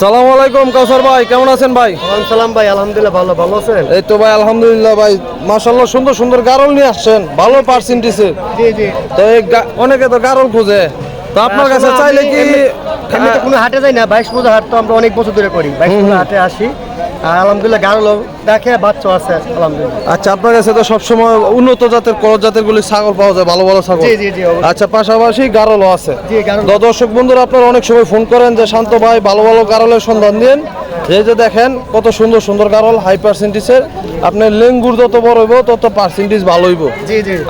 সালাম আলাইকুম কাউসার ভাই কেমন আছেন ভাই? সালাম ভাই আলহামদুলিল্লাহ ভালো ভালো আছেন? এই তো ভাই আলহামদুলিল্লাহ ভাই মাশাল্লাহ সুন্দর সুন্দর গারল নিয়ে আসছেন ভালো পার্সেন্টেজে জি জি। তো এই অনেকে তো গারল খোঁজে। তো আপনার কাছে চাইলে কি কোনো হাটে যাই না বাইশ পূজা হাট তো আমরা অনেক বছর ধরে করি বাইশ পূজা হাটে আসি। আলহামদুলিল্লাহ গাড়ো দেখে বাচ্চা আছে আলহামদুলিল্লাহ। আচ্ছা আপনার কাছে তো সবসময় উন্নত জাতের করজ জাতের গুলি ছাগল পাওয়া যায় ভালো ভালো ছাগল। আচ্ছা পাশাপাশি গারলও আছে। দর্শক বন্ধুরা আপনারা অনেক সময় ফোন করেন যে শান্ত ভাই ভালো ভালো গারলের সন্ধান দিন। এই যে দেখেন কত সুন্দর সুন্দর গারল হাই পার্সেন্টেজের আপনার লেঙ্গুর যত বড় হইব তত পার্সেন্টেজ ভালো হইব।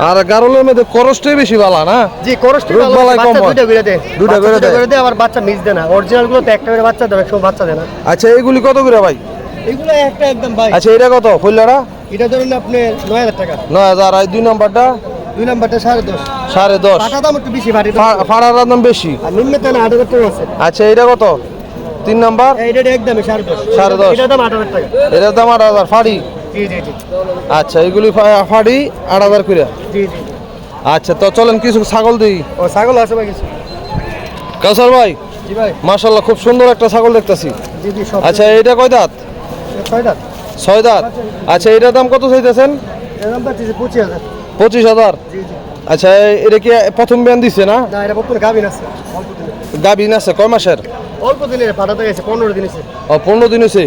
আর গারলের মধ্যে করসটাই বেশি ভালো না? জি করস রোগ বালাই কম হয়। করে দুইটা বাচ্চা করে দেয়। আবার বাচ্চা মিস দেয় না। অরিজিনালগুলো তো একটা করে বাচ্চা দেয় সব বাচ্চা দেয় না। আচ্ছা এইগুলি কত করে ভাই? এগুলো একটা একদম ভাই আচ্ছা এটা কত? ফুল্লারা এটা ধরুন আপনি নয় হাজার টাকা। নয় হাজার আর দুই নম্বরটা? দুই নাম্বারটা সাড়ে দশ। সাড়ে দশ। পাটা দাম একটু বেশি ফাড়ার দাম বেশি? আর নিম্নে আট হাজার টাকা আছে। আচ্ছা এটা কত? তিন নাম্বার? এইটা একদমই সাড়ে দশ। সাড়ে দশ। এটার দাম আট হাজার টাকা। এটার দাম আট হাজার ফাড়ি? আচ্ছা এগুলি ফাড়ি আট হাজার করে। আচ্ছা তো চলেন কিছু ছাগল দিই। ও ছাগল আছে ভাই কিছু। কাউসার ভাই মাশাল্লাহ খুব সুন্দর একটা ছাগল দেখতাছি। আচ্ছা এটা কয় দাঁত? ছয় দাঁত আচ্ছা এটার দাম কত চাইতেছেন? পঁচিশ হাজার। আচ্ছা এটা কি প্রথম ব্যান দিছে না? গাভিন আছে কয় মাসের? অল্প দিনের পাঠাতে গেছে পনেরো দিন ও পনেরো দিন হয়েছে।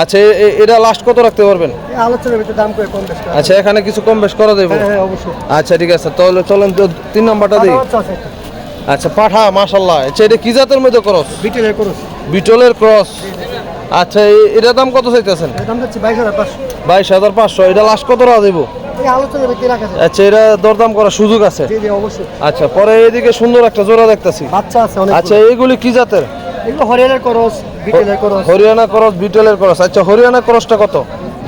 আচ্ছা এটা লাস্ট কত রাখতে পারবেন। আচ্ছা এখানে কিছু কম বেশ করে দেবো হ্যাঁ হ্যাঁ আচ্ছা ঠিক আছে তাহলে চলেন তো তিন নম্বরটা দিই। আচ্ছা পাঠা মাশাল্লাহ আচ্ছা এটা কি জাতের মধ্যে ক্রস? বিটেলের করুস। বিটলের ক্রস। আচ্ছা এটার দাম কত চাইতেছেন? বাইশ হাজার পাঁচশো। এটা লাস্ট কত টাকা দেবো? আচ্ছা এটা দরদাম করার সুযোগ আছে? আচ্ছা পরে এদিকে সুন্দর একটা জোড়া দেখতাছি। আচ্ছা এইগুলি কি জাতের? হরিয়ানার করস। হরিয়ানা ক্রস বিটেলের ক্রস। আচ্ছা হরিয়ানা ক্রসটা কত?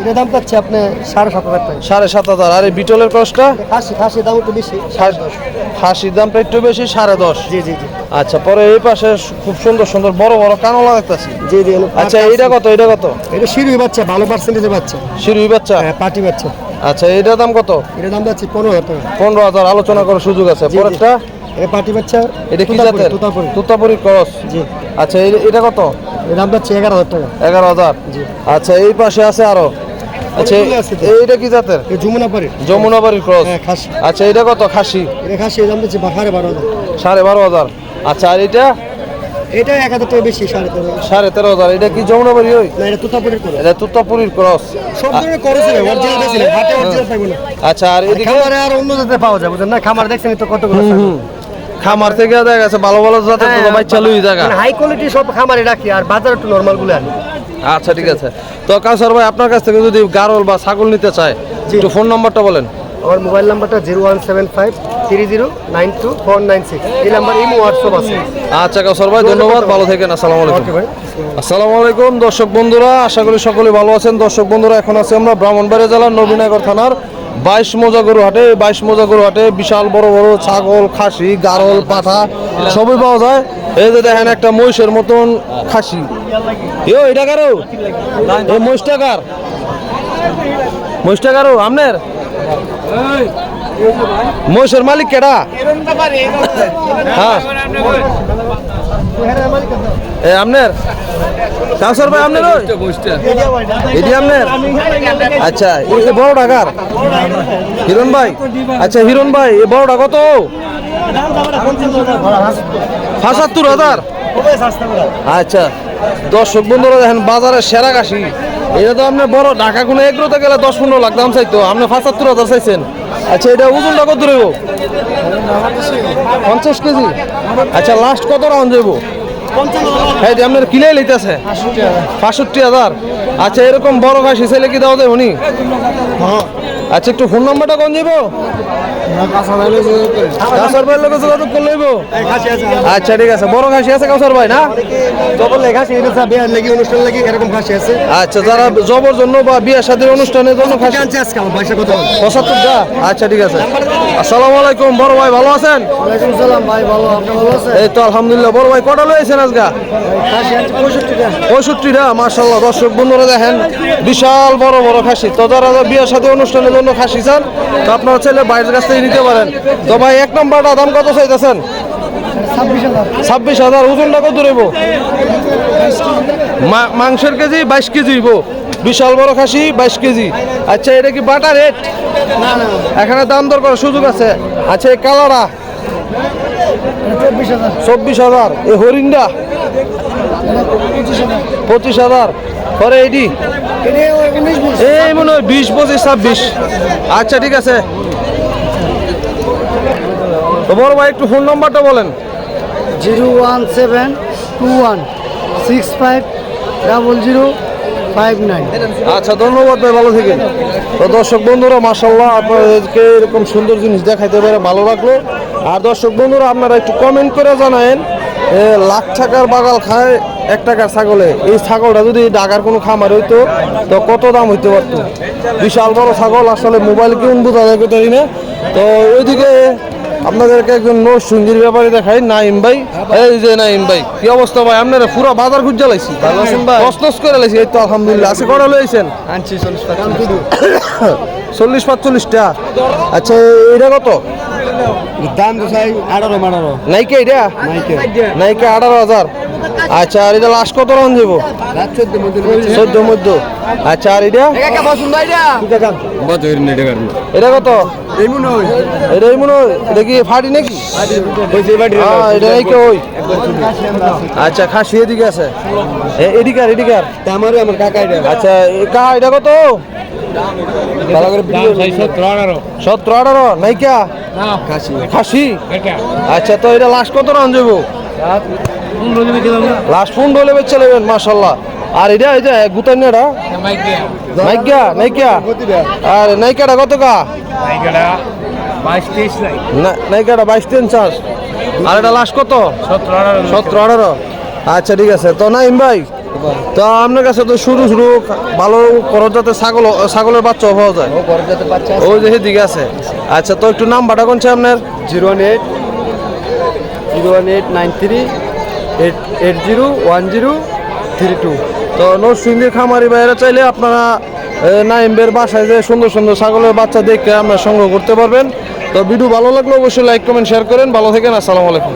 এটার দাম পাচ্ছে আপনি সাড়ে সাত হাজার টাকা। সাড়ে সাত হাজার। আর এই বিটলের ক্রসটা খাসি খাসি দাম একটু বেশি সাড়ে দশ। খাসির দামটা একটু বেশি সাড়ে দশ। জি জি জি। আচ্ছা পরে এই পাশে খুব সুন্দর সুন্দর বড় বড় কানলা দেখতাছি। জি জি আচ্ছা এইটা কত এটা কত? এটা সিঁড়ি বাচ্চা ভালো পার্সেন্টেজের বাচ্চা। শিরুই বাচ্চা? হ্যাঁ পাটি বাচ্চা। আচ্ছা এইটার দাম কত? এটার দাম পাচ্ছি পনেরো হাজার টাকা। পনেরো হাজার আলোচনা করার সুযোগ আছে। পরেরটা? এটা পাটি বাচ্চা এটা কি জাতের? তুতাপুরি। তুতাপুরি ক্রস। জি। আচ্ছা এটা কত? এর দাম পাচ্ছি এগারো হাজার টাকা। এগারো হাজার। জি। আচ্ছা এই পাশে আছে আরও? আচ্ছা অনেকগুলো আছে তো। এইটা কি জাতের? এই যমুনাবাড়ির ক্রস। হ্যাঁ আচ্ছা এটা কত? খাসি? এটা খাসি দাম পাচ্ছি সাড়ে বারো হাজার। সাড়ে বারো হাজার। আচ্ছা আর এটা? এটা এক হাজার টাকা বেশি সাড়ে তেরো সাড়ে তেরো হাজার। এটা কি যমুনাবাড়ি ওই? না এটা তুতাপুরির করে এটা তুতাপুরির ক্রস। সব ধরনের করছে অরিজিনাল বেশি না হাটে অরিজিনাল থাকবে না। আচ্ছা আর এদিকে? খামারে আর অন্য পাওয়া না? খামার দেখছেন তো কতগুলো। খামার থেকে দেখা গেছে ভালো ভালো জাতের তো বাচ্চা লুই জায়গা। হাই কোয়ালিটি সব খামারে রাখি আর বাজার একটু নর্মালগুলো আনি। আচ্ছা ঠিক আছে। তো কাউসার ভাই আপনার কাছ থেকে যদি গারল বা ছাগল নিতে চায়। একটু ফোন নম্বরটা বলেন। আমার মোবাইল নাম্বারটা zero one seven five three zero nine two four nine six. এই নাম্বার ইমো হোয়াটসঅ্যাপ আছে। আচ্ছা কাউসার ভাই ধন্যবাদ। ভালো থাকেন আসসালামু আলাইকুম। আসসালামু আলাইকুম দর্শক বন্ধুরা আশা করি সকলে ভালো আছেন। দর্শক বন্ধুরা এখন আছি আমরা ব্রাহ্মণবাড়িয়া জেলার নবীনগর থানার বাইশ মোজা গরু হাটে, বাইশ মোজা গরু হাটে বিশাল বড় বড় ছাগল, খাসি, গারল, পাঠা সবই পাওয়া যায়। এই যে দেখেন একটা মহিষের মতন খাসি। ইয়ো, এটা কারও? এই মহিষটা কার? মহিষটা কারও? আপনার মহিষের মালিক কেডা? হ্যাঁ। আপনার কাউসার ভাই আপনার আচ্ছা এই বড় টাকার হিরণ ভাই? আচ্ছা হিরণ ভাই এই বড়টা কত পঁচাত্তর হাজার? আচ্ছা দর্শক বন্ধুরা দেখেন, বাজারে সেরা কাশি। এটা তো আপনি বড় ঢাকা কোনো এগ্রোতে গেলে দশ পনেরো লাখ দাম চাইতো। আপনি পঁচাত্তর হাজার চাইছেন। আচ্ছা এটা ওজনটা কত রইব? পঞ্চাশ কেজি। আচ্ছা লাস্ট কত রাউন্ড যাইব হ্যাঁ আপনার কিনে লইতেছে? পাঁষট্টি হাজার। আচ্ছা এরকম বড় খাসি ছেলে কি দাও দেবনি আচ্ছা একটু ফোন নাম্বারটা কোন যাব কাউসার ভাইয়ের যোগাযোগ করে লইব আচ্ছা ঠিক আছে। বড় খাসি আছে কাউসার ভাই না? আছে এটা বিয়ার লাগি অনুষ্ঠান লাগি এরকম খাসি আছে। আচ্ছা যারা জবর জন্য বা বিয়ে সাদের অনুষ্ঠানের জন্য খাসি আজকে আমার পয়সা কত পঁচাত্তরটা আচ্ছা ঠিক আছে। আসসালামু আলাইকুম বড় ভাই ভালো আছেন? ওয়ালাইকুম সালাম ভাই ভালো আপনি ভালো আছেন? এই তো আলহামদুলিল্লাহ বড় ভাই কটা লয়েছেন আজকে? খাসি পঁয়ষট্টিটা মার্শাল্লাহ দর্শক বন্ধুরা দেখেন বিশাল বড় বড় খাসি তো যারা যারা বিয়ের সাথে অনুষ্ঠানের জন্য খাসি চান তো আপনারা চাইলে বাইরের কাছ থেকে নিতে পারেন। তো ভাই এক নম্বরটা দাম কত চাইতেছেন? ছাব্বিশ হাজার ওজনটা কত রইব? মাংসের কেজি বাইশ কেজি বিশাল বড় খাসি বাইশ কেজি। আচ্ছা এটা কি বাটা রেট? এখানে দাম দর করার সুযোগ আছে। আচ্ছা এই কালারা চব্বিশ হাজার। চব্বিশ হাজার। এই হরিণটা? পঁচিশ হাজার। পরে এটা এই মনে হয় বিশ পঁচিশ ছাব্বিশ। আচ্ছা ঠিক আছে। তো বড় ভাই একটু ফোন নাম্বারটা বলেন। Zero one seven two one six five double zero five nine. আচ্ছা ধন্যবাদ ভাই ভালো থাকেন। তো দর্শক বন্ধুরা মাসাল্লাহ আপনাদেরকে এরকম সুন্দর জিনিস দেখাইতে পারে ভালো লাগল। আর দর্শক বন্ধুরা আপনারা একটু কমেন্ট করে জানায়েন লাখ টাকার বাগাল খায় এক টাকার ছাগলে। এই ছাগলটা যদি ঢাকার কোনো খামার হইতো তো কত দাম হইতে পারতো? বিশাল বড় ছাগল আসলে মোবাইল কেমন বোঝা যায় পারি না। তো ওইদিকে আপনাদেরকে একজন নোট সঙ্গীর ব্যাপারে দেখাই নাইম ভাই। এই যে নাইম ভাই কি অবস্থা ভাই? আপনারা পুরো বাজার খুঁজে লাইছি। কষ্ট করে লাইছি এই তো আলহামদুলিল্লাহ। আছে কটা লইছেন চল্লিশ পাঁচচল্লিশটা? আচ্ছা এটা কত? দাম তো চাই আঠারো আঠারো। নাইকে এটা নাইকে। নাইকে আঠারো হাজার। আচ্ছা আর এটা লাস্ট কত রান যাব চোদ্দ মধ্য। আচ্ছা আর এটা? এটা কত? ফাটি আচ্ছা খাসি এদিকে আছে। এদিকে আচ্ছা এটা কত? খাসি। আচ্ছা তো এটা লাস্ট কত রান যাব লাস্ট ফোন ডলে বেচে নেবেন মাশাল্লাহ আর এটা এই যে গুতানিয়াটা নাইকা নাইকা আর নাইকাটা কত কা? নাইকাটা বাইশ তিন চাষ আর এটা লাস্ট কত? সতেরো আঠারো আচ্ছা ঠিক আছে। তো নাইম ভাই তো আপনার কাছে তো শুরু শুরু ভালো করো যাতে ছাগল ছাগলের বাচ্চা পাওয়া যায়। ওই যে দিকে আছে। আচ্ছা তো একটু নাম্বারটা কোনছে আপনার? Zero one eight zero one eight nine three. Eight eight zero, one zero, three two. তো নরসিংদীর খামারি বাইরে চাইলে আপনারা নাইমবের বাসায় যে সুন্দর সুন্দর ছাগলের বাচ্চা দেখে আপনারা সংগ্রহ করতে পারবেন। তো ভিডিও ভালো লাগলে অবশ্যই লাইক কমেন্ট শেয়ার করেন। ভালো থাকেন, আসসালামু আলাইকুম।